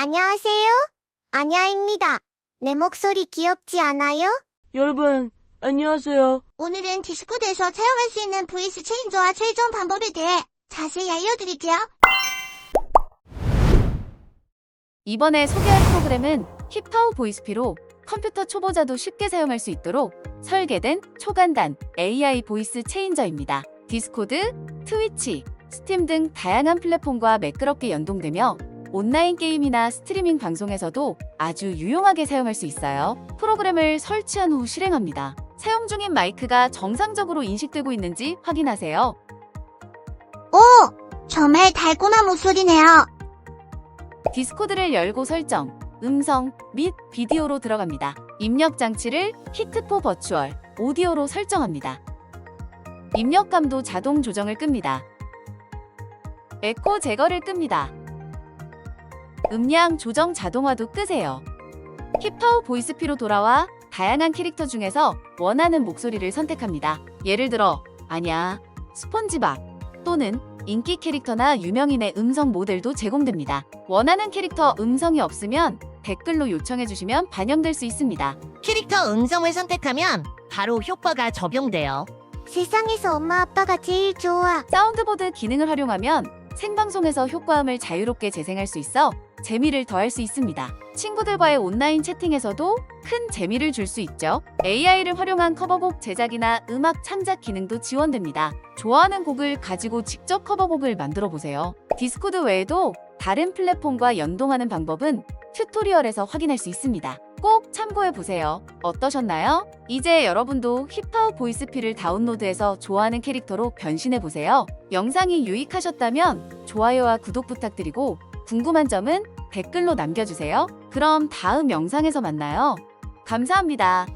안녕하세요. 아냐입니다. 내 목소리 귀엽지 않아요? 여러분, 안녕하세요. 오늘은 디스코드에서 사용할 수 있는 보이스 체인저와 최종 방법에 대해 자세히 알려드릴게요. 이번에 소개할 프로그램은 힙하우 보이스피로 컴퓨터 초보자도 쉽게 사용할 수 있도록 설계된 초간단 AI 보이스 체인저입니다. 디스코드, 트위치, 스팀 등 다양한 플랫폼과 매끄럽게 연동되며 온라인 게임이나 스트리밍 방송에서도 아주 유용하게 사용할 수 있어요. 프로그램을 설치한 후 실행합니다. 사용 중인 마이크가 정상적으로 인식되고 있는지 확인하세요. 오! 정말 달콤한 목소리네요. 디스코드를 열고 설정, 음성 및 비디오로 들어갑니다. 입력 장치를 히트4 버추얼, 오디오로 설정합니다. 입력감도 자동 조정을 끕니다. 에코 제거를 끕니다. 음량 조정 자동화도 끄세요. 힙하우 보이스피로 돌아와 다양한 캐릭터 중에서 원하는 목소리를 선택합니다. 예를 들어 아냐, 스폰지밥 또는 인기 캐릭터나 유명인의 음성 모델도 제공됩니다. 원하는 캐릭터 음성이 없으면 댓글로 요청해 주시면 반영될 수 있습니다. 캐릭터 음성을 선택하면 바로 효과가 적용돼요. 세상에서 엄마 아빠가 제일 좋아. 사운드보드 기능을 활용하면 생방송에서 효과음을 자유롭게 재생할 수 있어 재미를 더할 수 있습니다. 친구들과의 온라인 채팅에서도 큰 재미를 줄 수 있죠. AI를 활용한 커버곡 제작이나 음악 창작 기능도 지원됩니다. 좋아하는 곡을 가지고 직접 커버곡을 만들어 보세요. 디스코드 외에도 다른 플랫폼과 연동하는 방법은 튜토리얼에서 확인할 수 있습니다. 꼭 참고해 보세요. 어떠셨나요? 이제 여러분도 힙하우 보이스피를 다운로드해서 좋아하는 캐릭터로 변신해 보세요. 영상이 유익하셨다면 좋아요와 구독 부탁드리고 궁금한 점은 댓글로 남겨주세요. 그럼 다음 영상에서 만나요. 감사합니다.